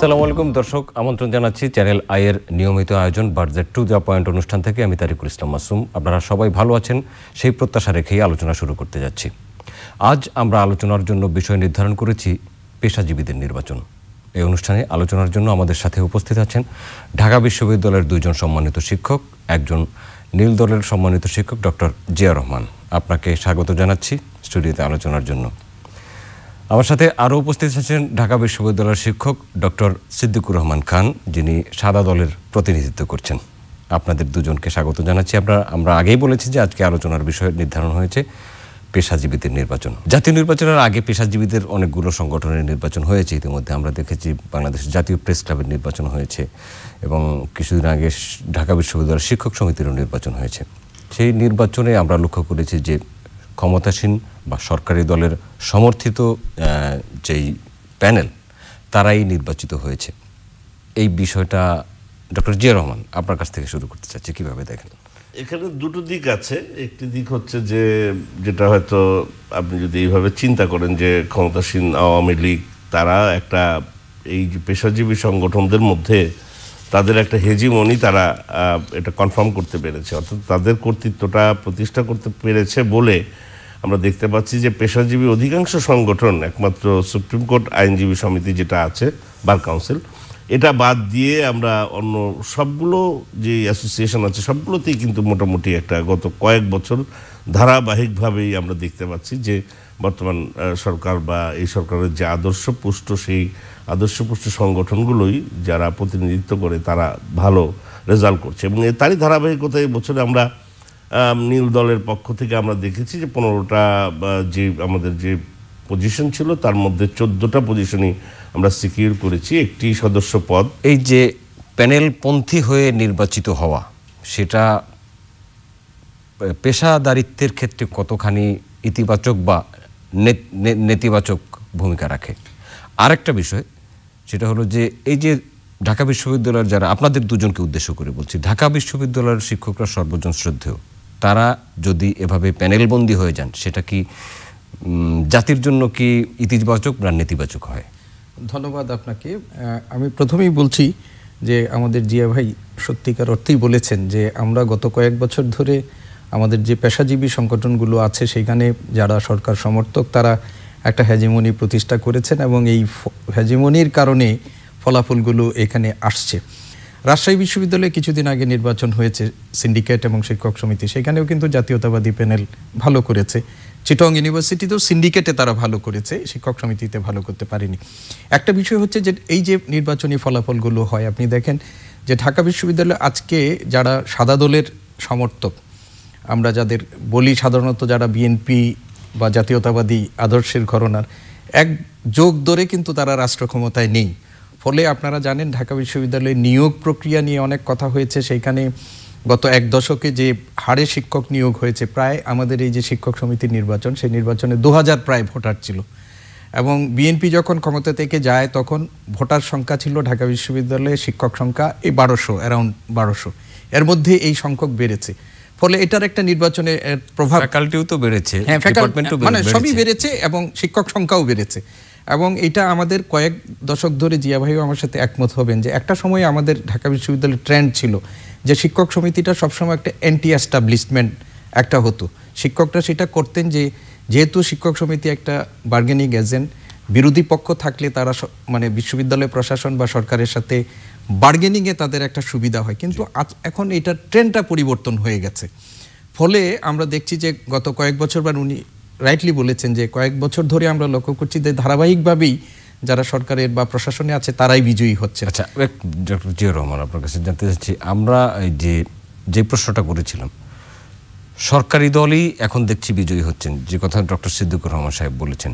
আসসালামু আলাইকুম। দর্শক, আমন্ত্রণ জানাচ্ছি চ্যানেল আইয়ের নিয়মিত আয়োজন বার্জেট টু দ্য পয়েন্ট অনুষ্ঠান থেকে। আমি তারিকুল ইসলাম মাসুম। আপনারা সবাই ভালো আছেন, সেই প্রত্যাশা রেখেই আলোচনা শুরু করতে যাচ্ছি। আজ আমরা আলোচনার জন্য বিষয় নির্ধারণ করেছি পেশাজীবীদের নির্বাচন। এই অনুষ্ঠানে আলোচনার জন্য আমাদের সাথে উপস্থিত আছেন ঢাকা বিশ্ববিদ্যালয়ের দুইজন সম্মানিত শিক্ষক, একজন নীল দলের সম্মানিত শিক্ষক ডক্টর জিয়া রহমান। আপনাকে স্বাগত জানাচ্ছি স্টুডিওতে আলোচনার জন্য। আমার সাথে আরও উপস্থিত আছেন ঢাকা বিশ্ববিদ্যালয়ের শিক্ষক ডক্টর সিদ্দিকুর রহমান খান, যিনি সাদা দলের প্রতিনিধিত্ব করছেন। আপনাদের দুজনকে স্বাগত জানাচ্ছি। আমরা আমরা আগেই বলেছি যে আজকে আলোচনার বিষয় নির্ধারণ হয়েছে, পেশাজীবীদের নির্বাচন। জাতীয় নির্বাচনের আগে পেশাজীবীদের অনেকগুলো সংগঠনের নির্বাচন হয়েছে। ইতিমধ্যে আমরা দেখেছি বাংলাদেশ জাতীয় প্রেস ক্লাবের নির্বাচন হয়েছে এবং কিছুদিন আগে ঢাকা বিশ্ববিদ্যালয়ের শিক্ষক সমিতিরও নির্বাচন হয়েছে। সেই নির্বাচনে আমরা লক্ষ্য করেছি যে ক্ষমতাসীন বা সরকারি দলের সমর্থিত যেই প্যানেল, তারাই নির্বাচিত হয়েছে। এই বিষয়টা ডক্টর জিয়া রহমান আপনার কাছ থেকে শুরু করতে চাচ্ছি, কীভাবে দেখেন? এখানে দুটো দিক আছে। একটি দিক হচ্ছে যে, যেটা হয়তো আপনি যদি এইভাবে চিন্তা করেন যে ক্ষমতাসীন আওয়ামী লীগ, তারা একটা এই পেশাজীবী সংগঠনদের মধ্যে তাদের একটা হেজিমনি তারা এটা কনফার্ম করতে পেরেছে। অর্থাৎ তাদের কর্তৃত্বটা প্রতিষ্ঠা করতে পেরেছে বলে আমরা দেখতে পাচ্ছি যে পেশাজীবী অধিকাংশ সংগঠন একমাত্র সুপ্রিম কোর্ট আইনজীবী সমিতি যেটা আছে বার কাউন্সিল এটা বাদ দিয়ে আমরা অন্য সবগুলো যে অ্যাসোসিয়েশন আছে সবগুলোতেই কিন্তু মোটামুটি একটা গত কয়েক বছর ধারাবাহিকভাবেই আমরা দেখতে পাচ্ছি যে বর্তমান সরকার বা এই সরকারের যে আদর্শ পুষ্ট সেই আদর্শ পুষ্ট সংগঠনগুলোই যারা প্রতিনিধিত্ব করে তারা ভালো রেজাল্ট করছে। এবং তারই ধারাবাহিকতায় বছরে আমরা আম, নীল দলের পক্ষ থেকে আমরা দেখেছি যে পনেরোটা যে আমাদের যে পজিশন ছিল, তার মধ্যে চোদ্দোটা পজিশনই আমরা সিকিউর করেছি একটি সদস্য পদ। এই যে প্যানেলপন্থী হয়ে নির্বাচিত হওয়া, সেটা পেশাদারিত্বের ক্ষেত্রে কতখানি ইতিবাচক বা নেতিবাচক ভূমিকা রাখে? আরেকটা বিষয়, সেটা হলো যে এই যে ঢাকা বিশ্ববিদ্যালয়ের যারা, আপনাদের দুজনকে উদ্দেশ্য করে বলছি, ঢাকা বিশ্ববিদ্যালয়ের শিক্ষকরা সর্বজন শ্রদ্ধেয়। তারা যদি এভাবে প্যানেলবন্দি হয়ে যান, সেটা কি জাতির জন্য কি ইতিবাচক বা নেতিবাচক হয়? ধন্যবাদ আপনাকে। আমি প্রথমেই বলছি যে আমাদের জিয়া ভাই সত্যিকার অর্থেই বলেছেন যে আমরা গত কয়েক বছর ধরে আমাদের যে পেশাজীবী সংগঠনগুলো আছে, সেখানে যারা সরকার সমর্থক, তারা একটা হ্যাজিমনি প্রতিষ্ঠা করেছেন এবং এই হ্যাজিমনির কারণে ফলাফলগুলো এখানে আসছে। রাজশাহী বিশ্ববিদ্যালয়ে কিছুদিন আগে নির্বাচন হয়েছে সিন্ডিকেট এবং শিক্ষক সমিতি। সেখানেও কিন্তু জাতীয়তাবাদী প্যানেল ভালো করেছে। চিটং ইউনিভার্সিটিতেও সিন্ডিকেটে তারা ভালো করেছে, শিক্ষক সমিতিতে ভালো করতে পারেনি। একটা বিষয় হচ্ছে যে, এই যে নির্বাচনী ফলাফলগুলো হয়, আপনি দেখেন যে ঢাকা বিশ্ববিদ্যালয়ে আজকে যারা সাদা দলের সমর্থক, আমরা যাদের বলি সাধারণত যারা বিএনপি বা জাতীয়তাবাদী আদর্শের ঘরনার, এক যোগ ধরে কিন্তু তারা রাষ্ট্র ক্ষমতায় নেই। ফলে আপনারা জানেন ঢাকা বিশ্ববিদ্যালয়ে নিয়োগ প্রক্রিয়া নিয়ে অনেক কথা হয়েছে। সেইখানে গত এক দশকে যে হারে শিক্ষক নিয়োগ হয়েছে প্রায় আমাদের এই যে শিক্ষক সমিতির নির্বাচন সেই নির্বাচনে দু হাজার প্রায় ভোটার ছিল। এবং বিএনপি যখন ক্ষমতা থেকে যায় তখন ভোটার সংখ্যা ছিল ঢাকা বিশ্ববিদ্যালয়ে শিক্ষক সংখ্যা এই বারোশো অ্যারাউন্ড বারোশো। এর মধ্যে এই সংখ্যক বেড়েছে। ফলে এটার একটা নির্বাচনে প্রভাব ফ্যাকাল্টিও তো বেড়েছে হ্যাঁ ডিপার্টমেন্টও মানে সবই বেড়েছে এবং শিক্ষক সংখ্যাও বেড়েছে। এবং এটা আমাদের কয়েক দশক ধরে জিয়া ভাইও আমার সাথে একমত হবেন যে একটা সময় আমাদের ঢাকা বিশ্ববিদ্যালয়ের ট্রেন্ড ছিল যে শিক্ষক সমিতিটা সবসময় একটা অ্যান্টি অ্যাস্টাবলিশমেন্ট একটা হতো। শিক্ষকরা সেটা করতেন যে যেহেতু শিক্ষক সমিতি একটা বার্গেনিং এজেন্ট বিরোধী পক্ষ থাকলে তারা মানে বিশ্ববিদ্যালয় প্রশাসন বা সরকারের সাথে বার্গেনিংয়ে তাদের একটা সুবিধা হয়। কিন্তু এখন এটা ট্রেন্ডটা পরিবর্তন হয়ে গেছে। ফলে আমরা দেখছি যে গত কয়েক বছর বা উনি রাইটলি বলেছেন যে কয়েক বছর ধরে আমরা লক্ষ্য করছি যে ধারাবাহিকভাবেই যারা সরকারের বা প্রশাসনে আছে তারাই বিজয়ী হচ্ছে। আচ্ছা ডক্টর জিয়া রহমান আপনার কাছে জানতে চাচ্ছি আমরা এই যে যে প্রশ্নটা করেছিলাম সরকারি দলই এখন দেখছি বিজয়ী হচ্ছেন। যে কথা ডক্টর সিদ্দিকুর রহমান সাহেব বলেছেন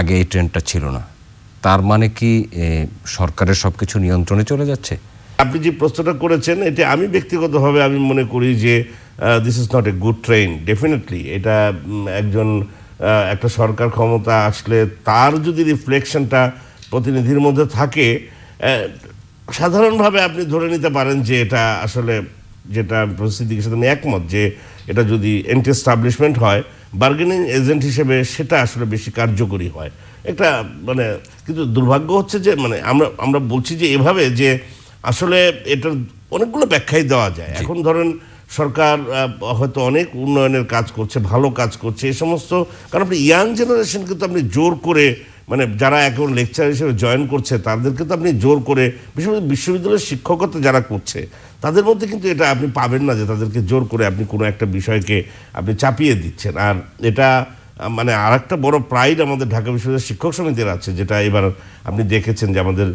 আগে এই ট্রেন্ডটা ছিল না। তার মানে কি সরকারের সব কিছু নিয়ন্ত্রণে চলে যাচ্ছে? আপনি যে প্রশ্নটা করেছেন এটা আমি ব্যক্তিগতভাবে আমি মনে করি যে this is not a good train definitely এটা একজন একটা সরকার ক্ষমতা আসলে তার যদি রিফ্লেকশনটা প্রতিনিধির মধ্যে থাকে সাধারণভাবে আপনি ধরে নিতে পারেন যে এটা আসলে যেটা পরিস্থিতির সাথে আমি একমত যে এটা যদি এন্টি এস্টাবলিশমেন্ট হয় বার্গেনিং এজেন্ট হিসেবে সেটা আসলে বেশি কার্যকরী হয়। একটা মানে কিন্তু দুর্ভাগ্য হচ্ছে যে মানে আমরা আমরা বলছি যে এভাবে যে আসলে এটার অনেকগুলো ব্যাখ্যাই দেওয়া যায়। এখন ধরেন সরকার হয়তো অনেক উন্নয়নের কাজ করছে, ভালো কাজ করছে, এ সমস্ত, কারণ আপনি ইয়াং জেনারেশন কিন্তু আপনি জোর করে মানে যারা এখন লেকচার হিসেবে জয়েন করছে, তাদেরকে তো আপনি জোর করে বিশেষ বিশ্ববিদ্যালয়ের শিক্ষকতা যারা করছে, তাদের মধ্যে কিন্তু এটা আপনি পাবেন না যে তাদেরকে জোর করে আপনি কোনো একটা বিষয়কে আপনি চাপিয়ে দিচ্ছেন। আর এটা মানে আর একটা বড় প্রাইড আমাদের ঢাকা বিশ্ববিদ্যালয়ের শিক্ষক সমিতির আছে, যেটা এবার আপনি দেখেছেন যে আমাদের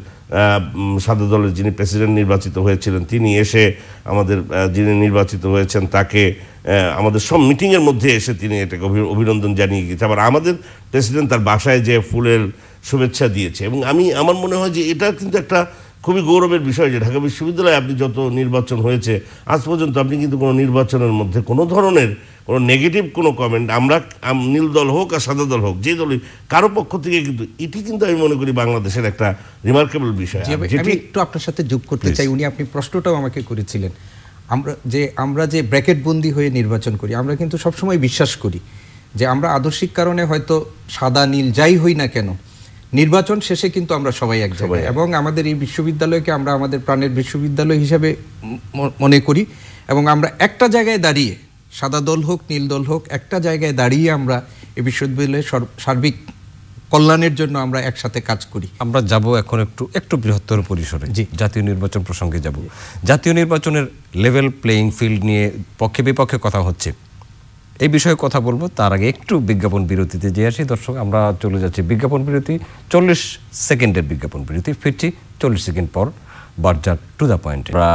সাদা দলের যিনি প্রেসিডেন্ট নির্বাচিত হয়েছিলেন, তিনি এসে আমাদের যিনি নির্বাচিত হয়েছেন, তাকে আমাদের সব মিটিংয়ের মধ্যে এসে তিনি এটাকে অভি- অভিনন্দন জানিয়ে গিয়েছে। আবার আমাদের প্রেসিডেন্ট তার বাসায় যে ফুলের শুভেচ্ছা দিয়েছে। এবং আমি, আমার মনে হয় যে এটা কিন্তু একটা খুবই গৌরবের বিষয় যে ঢাকা বিশ্ববিদ্যালয়ে আপনি যত নির্বাচন হয়েছে আজ পর্যন্ত আপনি কিন্তু কোনো নির্বাচনের মধ্যে কোনো ধরনের কোনো নেগেটিভ কোনো কমেন্ট আমরা নীল দল হোক আর সাদা দল হোক যে দলই কারও পক্ষ থেকে কিন্তু এটি কিন্তু আমি মনে করি বাংলাদেশের একটা রিমার্কেবল বিষয়। আমি- যেটি একটু আপনার সাথে যোগ করতে চাই উনি আপনি প্রশ্নটাও আমাকে করেছিলেন। আমরা যে আমরা যে ব্র্যাকেট বন্দি হয়ে নির্বাচন করি আমরা কিন্তু সবসময় বিশ্বাস করি যে আমরা আদর্শিক কারণে হয়তো সাদা নীল যাই হই না কেন নির্বাচন শেষে কিন্তু আমরা সবাই এক জায়গায়। এবং আমাদের এই বিশ্ববিদ্যালয়কে আমরা আমাদের প্রাণের বিশ্ববিদ্যালয় হিসাবে মনে করি। এবং আমরা একটা জায়গায় দাঁড়িয়ে সাদা দল হোক নীল দল হোক একটা জায়গায় দাঁড়িয়ে আমরা এই বিশ্ববিদ্যালয়ের সর- সার্বিক কল্যাণের জন্য আমরা একসাথে কাজ করি। আমরা যাব এখন একটু একটু বৃহত্তর পরিসরে জি। জাতীয় নির্বাচন প্রসঙ্গে যাব। জাতীয় নির্বাচনের লেভেল প্লেইং ফিল্ড নিয়ে পক্ষে বিপক্ষে কথা হচ্ছে। এই বিষয়ে কথা বলব। তার আগে একটু বিজ্ঞাপন বিরতিতে যে আসি। দর্শক আমরা চলে যাচ্ছি বিজ্ঞাপন বিরতি। চল্লিশ সেকেন্ডের বিজ্ঞাপন বিরতি। ফিরছি চল্লিশ সেকেন্ড পর বার্জার টু দ্য পয়েন্ট। আমরা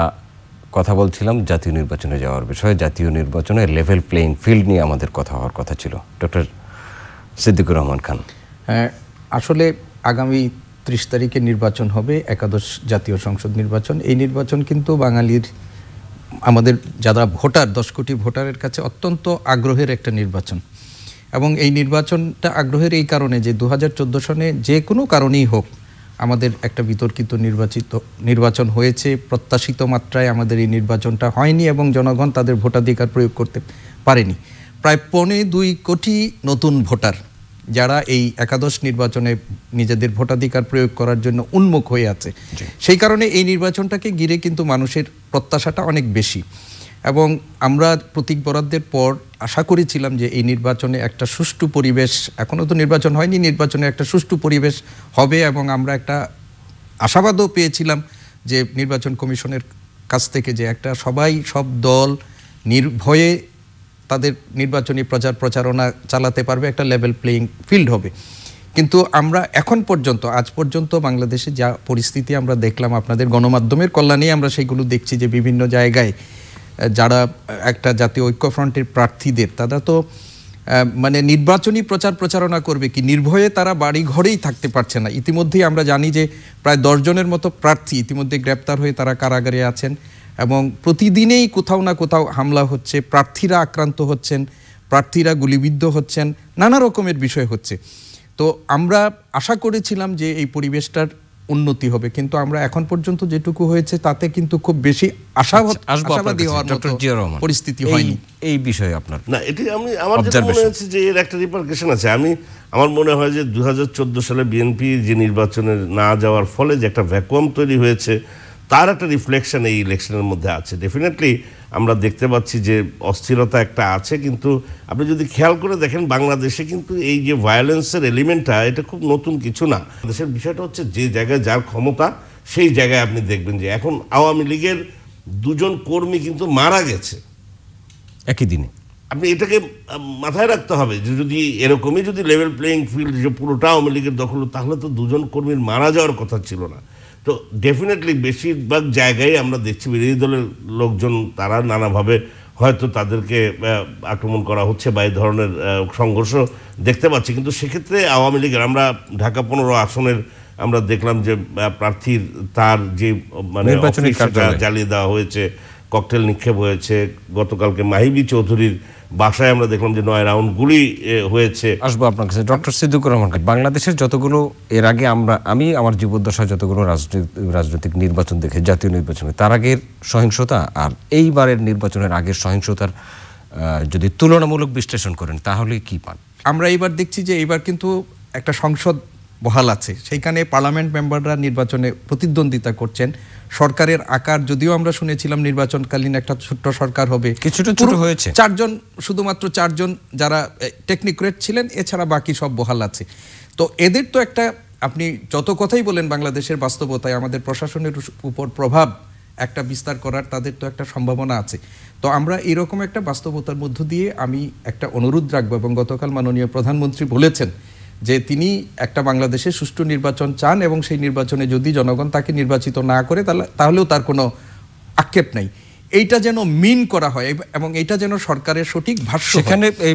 কথা বলছিলাম জাতীয় নির্বাচনে যাওয়ার বিষয়ে। জাতীয় নির্বাচনে লেভেল প্লেইং ফিল্ড নিয়ে আমাদের কথা হওয়ার কথা ছিল। ডক্টর সিদ্দিকুর রহমান খান। হ্যাঁ, আসলে আগামী ত্রিশ তারিখে নির্বাচন হবে একাদশ জাতীয় সংসদ নির্বাচন। এই নির্বাচন কিন্তু বাঙালির আমাদের যারা ভোটার, দশ কোটি ভোটারের কাছে অত্যন্ত আগ্রহের একটা নির্বাচন। এবং এই নির্বাচনটা আগ্রহের এই কারণে যে দু হাজার চোদ্দ সনে যে কোনো কারণেই হোক আমাদের একটা বিতর্কিত নির্বাচিত, নির্বাচন হয়েছে, প্রত্যাশিত মাত্রায় আমাদের এই নির্বাচনটা হয়নি এবং জনগণ তাদের ভোটাধিকার প্রয়োগ করতে পারেনি। প্রায় পৌনে দুই কোটি নতুন ভোটার যারা এই একাদশ নির্বাচনে নিজেদের ভোটাধিকার প্রয়োগ করার জন্য উন্মুখ হয়ে আছে সেই কারণে এই নির্বাচনটাকে ঘিরে কিন্তু মানুষের প্রত্যাশাটা অনেক বেশি। এবং আমরা প্রতীক বরাদ্দের পর আশা করেছিলাম যে এই নির্বাচনে একটা সুষ্ঠু পরিবেশ এখনও তো নির্বাচন হয়নি নির্বাচনে একটা সুষ্ঠু পরিবেশ হবে এবং আমরা একটা আশাবাদও পেয়েছিলাম যে নির্বাচন কমিশনের কাছ থেকে যে একটা সবাই সব দল নির্ভয়ে তাদের নির্বাচনী প্রচার প্রচারণা চালাতে পারবে, একটা লেভেল প্লেইং ফিল্ড হবে। কিন্তু আমরা এখন পর্যন্ত, আজ পর্যন্ত বাংলাদেশে যা পরিস্থিতি আমরা দেখলাম আপনাদের গণমাধ্যমের কল্যাণেই আমরা সেইগুলো দেখছি যে বিভিন্ন জায়গায় যারা একটা জাতীয় ঐক্যফ্রন্টের প্রার্থীদের, তারা তো মানে নির্বাচনী প্রচার প্রচারণা করবে কি? নির্ভয়ে তারা বাড়ি ঘরেই থাকতে পারছে না। ইতিমধ্যেই আমরা জানি যে প্রায় দশজনের মতো প্রার্থী ইতিমধ্যে গ্রেপ্তার হয়ে তারা কারাগারে আছেন। এবং প্রতিদিনেই কোথাও না কোথাও হামলা হচ্ছে প্রার্থীরা আক্রান্ত হচ্ছেন প্রার্থীরা গুলিবিদ্ধ হচ্ছেন নানা রকমের বিষয় হচ্ছে। তো আমরা আশা করেছিলাম যে এই পরিবেশটার উন্নতি হবে কিন্তু আমরা এখন পর্যন্ত যেটুকু হয়েছে তাতে কিন্তু খুব বেশি আশা আশাবাদী হওয়ার মতো পরিস্থিতি হয়নি। এই বিষয়ে আপনার না এটি আমি আমার যেটা মনে হচ্ছে যে এর একটা রিপার্কেশন আছে। আমি আমার মনে হয় যে দু হাজার চোদ্দ সালে বিএনপি যে নির্বাচনে না যাওয়ার ফলে যে একটা ভ্যাকুয়াম তৈরি হয়েছে তার একটা রিফ্লেকশন এই ইলেকশনের মধ্যে আছে। ডেফিনেটলি আমরা দেখতে পাচ্ছি যে অস্থিরতা একটা আছে কিন্তু আপনি যদি খেয়াল করে দেখেন বাংলাদেশে কিন্তু এই যে ভায়োলেন্সের এলিমেন্টটা এটা খুব নতুন কিছু না। দেশের বিষয়টা হচ্ছে যে জায়গায় যার ক্ষমতা সেই জায়গায় আপনি দেখবেন যে এখন আওয়ামী লীগের দুজন কর্মী কিন্তু মারা গেছে। একই দিনে। আপনি এটাকে মাথায় রাখতে হবে যে যদি এরকমই যদি লেভেল প্লেয়িং ফিল্ড যে পুরোটা আওয়ামী লীগের দখল তাহলে তো দুজন কর্মীর মারা যাওয়ার কথা ছিল না। তো ডেফিনেটলি বেশিরভাগ জায়গায় আমরা দেখছি বিরোধী দলের লোকজন তারা নানাভাবে হয়তো তাদেরকে আক্রমণ করা হচ্ছে বা এই ধরনের সংঘর্ষ দেখতে পাচ্ছি কিন্তু সেক্ষেত্রে আওয়ামী লীগের আমরা ঢাকা পনেরো আসনের আমরা দেখলাম যে প্রার্থীর তার যে মানে। জ্বালিয়ে দেওয়া হয়েছে ককটেল নিক্ষেপ হয়েছে। গতকালকে মাহিবি চৌধুরীর বাসায় আমরা দেখলাম যে নয় রাউন্ড গুলি হয়েছে। আসব আপনার কাছে। ডক্টর সিদ্দিকুর রহমান খান বাংলাদেশের যতগুলো এর আগে আমরা আমি আমার জীবদ্দশায় যতগুলো রাজনৈতিক রাজনৈতিক নির্বাচন দেখে জাতীয় নির্বাচনে তার আগের সহিংসতা আর এইবারের নির্বাচনের আগের সহিংসতার যদি তুলনামূলক বিশ্লেষণ করেন তাহলে কি পান? আমরা এবার দেখছি যে এবার কিন্তু একটা সংসদ বহাল আছে। সেইখানে পার্লামেন্ট মেম্বাররা নির্বাচনে প্রতিদ্বন্দ্বিতা করছেন। সরকারের আকার যদিও আমরা শুনেছিলাম নির্বাচনকালীন একটা ছোট্ট সরকার হবে। কিছুটা ছোট হয়েছে। চারজন শুধুমাত্র চারজন যারা টেকনিক্রেট ছিলেন এছাড়া বাকি সব বহাল আছে। তো এদের তো একটা আপনি যত কথাই বলেন বাংলাদেশের বাস্তবতায় আমাদের প্রশাসনের উপর প্রভাব একটা বিস্তার করার তাদের তো একটা সম্ভাবনা আছে। তো আমরা এরকম একটা বাস্তবতার মধ্য দিয়ে আমি একটা অনুরোধ রাখব এবং গতকাল মাননীয় প্রধানমন্ত্রী বলেছেন যে তিনি একটা বাংলাদেশে সুষ্ঠু নির্বাচন চান এবং সেই নির্বাচনে যদি জনগণ তাকে নির্বাচিত না করে তাহলে তাহলেও তার কোনো আক্ষেপ নাই। এইটা যেন মিন করা হয় এবং এইটা যেন সরকারের সঠিক ভাষ্য সেখানে এই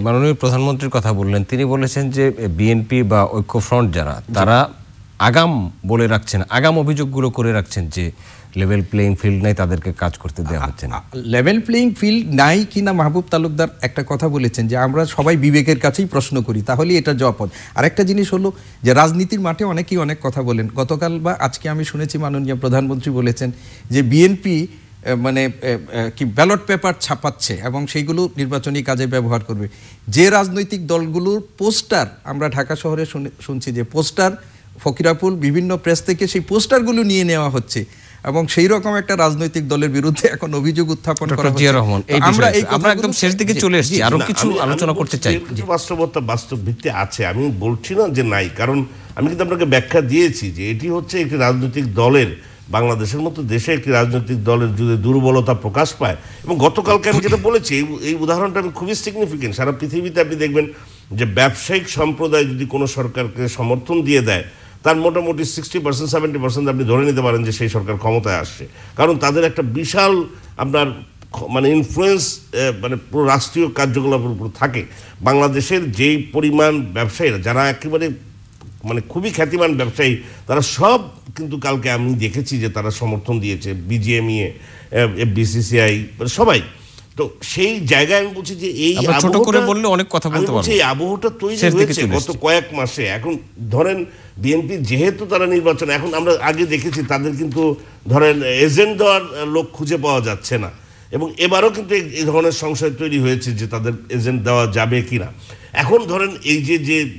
মাননীয় প্রধানমন্ত্রীর কথা বললেন। তিনি বলেছেন যে বিএনপি বা ঐক্যফ্রন্ট যারা তারা আগাম বলে রাখছেন আগাম অভিযোগগুলো করে রাখছেন যে লেভেল প্লেইং ফিল্ড নাই তাদেরকে কাজ করতে দেওয়া হচ্ছে না। লেভেল প্লেইং ফিল্ড নাই কিনা মাহবুব তালুকদার একটা কথা বলেছেন যে আমরা সবাই বিবেকের কাছেই প্রশ্ন করি তাহলেই এটা জবাব হবে। আর একটা জিনিস হলো যে রাজনীতির মাঠে অনেকেই অনেক কথা বলেন। গতকাল বা আজকে আমি শুনেছি মাননীয় প্রধানমন্ত্রী বলেছেন যে বিএনপি মানে কি ব্যালট পেপার ছাপাচ্ছে এবং সেইগুলো নির্বাচনী কাজে ব্যবহার করবে। যে রাজনৈতিক দলগুলোর পোস্টার আমরা ঢাকা শহরে শুনে- শুনছি যে পোস্টার ফকিরাপুল বিভিন্ন প্রেস থেকে সেই পোস্টারগুলো নিয়ে নেওয়া হচ্ছে। এবং সেই রকম একটা রাজনৈতিক দলের বিরুদ্ধে এখন অভিযোগ উত্থাপন করা জিয়া হচ্ছে। রহমান আমরা এই আমরা একদম শেষ দিকে চলে এসেছি আরও কিছু আলোচনা করতে চাই কিছু বাস্তবতা বাস্তব ভিত্তি আছে আমি বলছি না যে নাই কারণ আমি কিন্তু আপনাকে ব্যাখ্যা দিয়েছি যে এটি হচ্ছে একটি রাজনৈতিক দলের বাংলাদেশের মতো দেশে একটি রাজনৈতিক দলের যদি দুর্বলতা প্রকাশ পায় এবং গতকালকে আমি যেটা বলেছি এই এই উদাহরণটা আমি খুবই সিগনিফিকেন্ট সারা পৃথিবীতে আপনি দেখবেন যে ব্যবসায়িক সম্প্রদায় যদি কোনো সরকারকে সমর্থন দিয়ে দেয় তার মোটামুটি সিক্সটি পার্সেন্ট সেভেন্টি পার্সেন্ট আপনি ধরে নিতে পারেন যে সেই সরকার ক্ষমতায় আসছে। কারণ তাদের একটা বিশাল আপনার মানে ইনফ্লুয়েন্স মানে পুরো রাষ্ট্রীয় কার্যকলাপের উপর থাকে। বাংলাদেশের যেই পরিমাণ ব্যবসায়ীরা, যারা একেবারে মানে খুবই খ্যাতিমান ব্যবসায়ী, তারা সব কিন্তু কালকে আমি দেখেছি যে তারা সমর্থন দিয়েছে, বিজিএমইএ বিসিসিআই মানে সবাই। তো সেই জায়গায় আমি বলছি যে এই ছোট করে বললে অনেক কথা বলতে পারব। এই আবহটা তৈরি হয়েছে গত কয়েক মাসে। এখন ধরেন বিএনপি যেহেতু তারা নির্বাচন এখন আমরা আগে দেখেছি তাদের কিন্তু ধরেন এজেন্ট দেওয়ার লোক খুঁজে পাওয়া যাচ্ছে না। এবং এবারও কিন্তু এই- ধরনের সংশয় তৈরি হয়েছে যে তাদের এজেন্ট দেওয়া যাবে কিনা। এখন ধরেন এই যে যে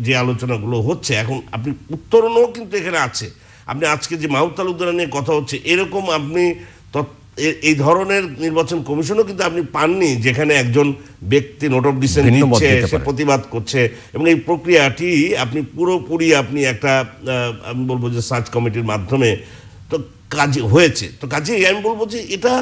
যে- আলোচনাগুলো হচ্ছে এখন আপনি উত্তরণও কিন্তু এখানে আছে। আপনি আজকে যে মাহুদ তালুকদার নিয়ে কথা হচ্ছে এরকম আপনি এই ধরনের নির্বাচন কমিশনও কিন্তু আপনি পাননি যেখানে একজন ব্যক্তি নোট অফ ডিসেন্ট দিচ্ছে দিতে সে প্রতিবাদ করছে। এবং এই প্রক্রিয়াটি আপনি পুরোপুরি আপনি একটা আমি বলব যে সার্চ কমিটির মাধ্যমে তো কাজ হয়েছে। তো কাজে আমি বলব যে এটা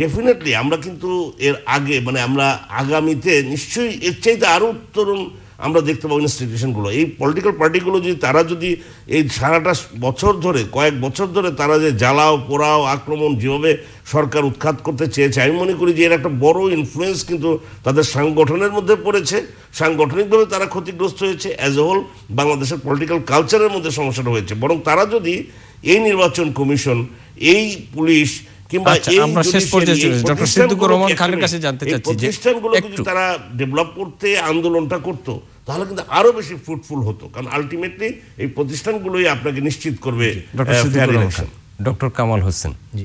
ডেফিনেটলি আমরা কিন্তু এর আগে মানে আমরা আগামীতে নিশ্চয়ই এর চাইতে আরও উত্তরণ আমরা দেখতে পাবো ইনস্টিটিউশনগুলো এই পলিটিক্যাল পার্টিগুলো যদি তারা যদি এই সারাটা বছর ধরে, কয়েক বছর ধরে তারা যে জ্বালাও, পোড়াও, আক্রমণ যেভাবে সরকার উৎখাত করতে চেয়েছে, আমি মনে করি যে এর একটা বড় ইনফ্লুয়েন্স কিন্তু তাদের সাংগঠনের মধ্যে পড়েছে। সাংগঠনিকভাবে তারা ক্ষতিগ্রস্ত হয়েছে। অ্যাজ এ হোল বাংলাদেশের পলিটিক্যাল কালচারের মধ্যে সমস্যাটা হয়েছে। বরং তারা যদি এই নির্বাচন কমিশন, এই পুলিশ কিংবা আচ্ছা, আমরা শেষ পর্যায়ে চলে ডক্টর সিদ্দিকুর রহমান খানের কাছে জানতে চাচ্ছি যে প্রতিষ্ঠানগুলো যদি তারা ডেভেলপ করতে আন্দোলনটা করতো তাহলে কিন্তু আরও বেশি ফ্রুটফুল হতো। কারণ আলটিমেটলি এই প্রতিষ্ঠানগুলোই আপনাকে নিশ্চিত করবে ডক্টর সিদ্দিকুর রহমান ডক্টর কামাল হোসেন। জি।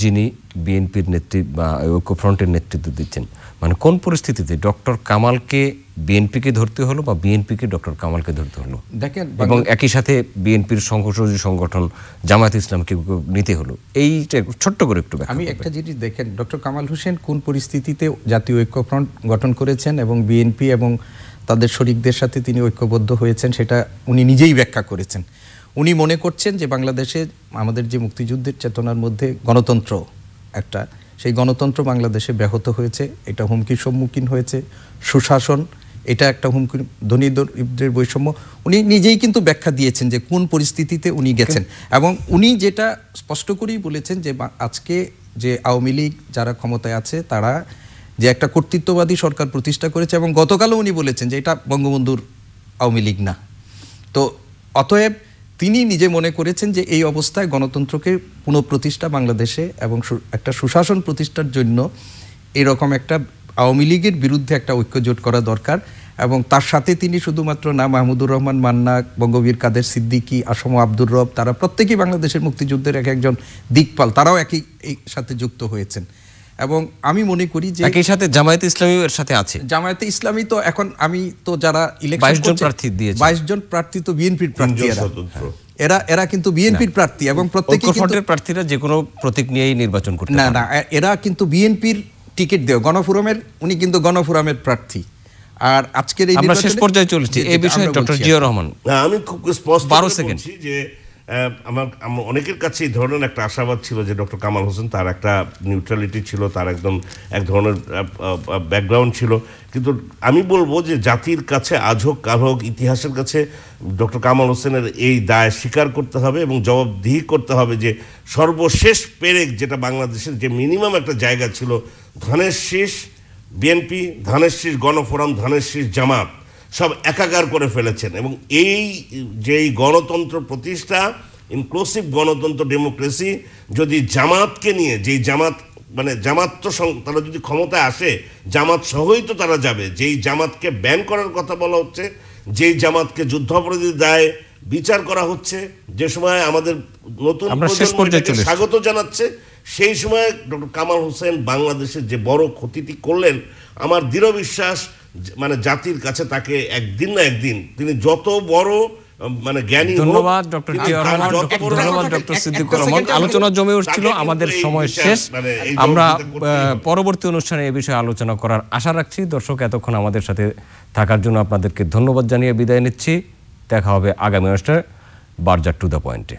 যিনি বিএনপির নেতৃত্ব বা ঐক্যফ্রন্টের নেতৃত্ব দিচ্ছেন মানে কোন পরিস্থিতিতে ডক্টর কামালকে বিএনপিকে ধরতে হলো বা বিএনপিকে ডক্টর কামালকে ধরতে হলো? দেখেন এবং একই সাথে বিএনপির সংগঠন সংগঠন জামায়াত ইসলামকে নিতে হলো। এইটা ছোট্ট করে একটু আমি একটা জিনিস দেখেন ডক্টর কামাল হোসেন কোন পরিস্থিতিতে জাতীয় ঐক্যফ্রন্ট গঠন করেছেন এবং বিএনপি এবং তাদের শরিকদের সাথে তিনি ঐক্যবদ্ধ হয়েছেন সেটা উনি নিজেই ব্যাখ্যা করেছেন। উনি মনে করছেন যে বাংলাদেশে আমাদের যে মুক্তিযুদ্ধের চেতনার মধ্যে গণতন্ত্র একটা, সেই গণতন্ত্র বাংলাদেশে ব্যাহত হয়েছে, এটা হুমকির সম্মুখীন হয়েছে, সুশাসন, এটা একটা হুমকি, ধনী দরিদ্রের বৈষম্য। উনি নিজেই কিন্তু ব্যাখ্যা দিয়েছেন যে কোন পরিস্থিতিতে উনি গেছেন। এবং উনি যেটা স্পষ্ট করেই বলেছেন যে আজকে যে আওয়ামী লীগ যারা ক্ষমতায় আছে, তারা যে একটা কর্তৃত্ববাদী সরকার প্রতিষ্ঠা করেছে এবং গতকালও উনি বলেছেন যে এটা বঙ্গবন্ধুর আওয়ামী লীগ না। তো অতএব তিনি নিজে মনে করেছেন যে এই অবস্থায় গণতন্ত্রকে পুনঃপ্রতিষ্ঠা বাংলাদেশে এবং একটা সুশাসন প্রতিষ্ঠার জন্য এরকম একটা আওয়ামী লীগের বিরুদ্ধে একটা ঐক্যজোট করা দরকার এবং তার সাথে তিনি শুধুমাত্র না মাহমুদুর রহমান মান্না, বঙ্গবীর কাদের সিদ্দিকী, আসম আব্দুর রব, তারা প্রত্যেকেই বাংলাদেশের মুক্তিযুদ্ধের এক একজন দিকপাল, তারাও একই, এই সাথে যুক্ত হয়েছেন। এবং আমি মনে করি যে একই সাথে জামায়াতে ইসলামী এর সাথে আছে। জামায়াতে ইসলামী তো এখন আমি তো যারা 22 জন প্রার্থী দিয়েছে। বাইশ জন প্রার্থী তো বিএনপির প্রার্থী এরা। এরা এরা কিন্তু বিএনপির প্রার্থী এবং প্রত্যেকেই কিন্তু প্রার্থীরা যে কোনো প্রতীক নিয়েই নির্বাচন করতে না না এরা কিন্তু বিএনপির টিকিট দেয়। গণফোরামের উনি কিন্তু গণফোরামের প্রার্থী। আর আজকের এই আমরা শেষ পর্যায়ে চলেছি। এই বিষয়ে ডক্টর জিয়া রহমান। আমি খুব স্পষ্ট 12 সেকেন্ড। বলছি যে আমার আমার অনেকের কাছে এই ধরনের একটা আশাবাদ ছিল যে ডক্টর কামাল হোসেন তার একটা নিউট্রালিটি ছিল, তার একদম এক ধরনের ব্যাকগ্রাউন্ড ছিল। কিন্তু আমি বলব যে জাতির কাছে আজ হোক, কাল হোক, ইতিহাসের কাছে ডক্টর কামাল হোসেনের এই দায় স্বীকার করতে হবে এবং জবাবদিহি করতে হবে যে সর্বশেষ পেরেক যেটা বাংলাদেশের যে মিনিমাম একটা জায়গা ছিল, ধানের শীষ বিএনপি, ধানের শীষ গণফোরাম, ধানের শীষ জামাত সব একাকার করে ফেলেছেন এবং এই যেই গণতন্ত্র প্রতিষ্ঠা ইনক্লুসিভ গণতন্ত্র ডেমোক্রেসি যদি জামাতকে নিয়ে যেই জামাত মানে জামাত তো তারা যদি ক্ষমতায় আসে জামাত সহই তো তারা যাবে যেই জামাতকে ব্যান করার কথা বলা হচ্ছে যেই জামাতকে যুদ্ধাপরাধীর দায় বিচার করা হচ্ছে যে সময় আমাদের নতুন। স্বাগত জানাচ্ছে সেই সময় ডক্টর কামাল হোসেন বাংলাদেশের যে বড় ক্ষতিটি করলেন আমার দৃঢ় বিশ্বাস মানে জাতির কাছে তাকে একদিন না একদিন তিনি যত বড় মানে জ্ঞানী ধন্যবাদ ডক্টর ধন্যবাদ ডক্টর সিদ্দিকুর রহমান আলোচনা জমে উঠছিল আমাদের সময় শেষ। মানে আমরা। পরবর্তী অনুষ্ঠানে এই বিষয়ে আলোচনা করার আশা রাখছি। দর্শক এতক্ষণ আমাদের সাথে থাকার জন্য আপনাদেরকে ধন্যবাদ জানিয়ে বিদায় নিচ্ছি। দেখা হবে আগামী অনুষ্ঠানে বারজার টু দ্য পয়েন্টে।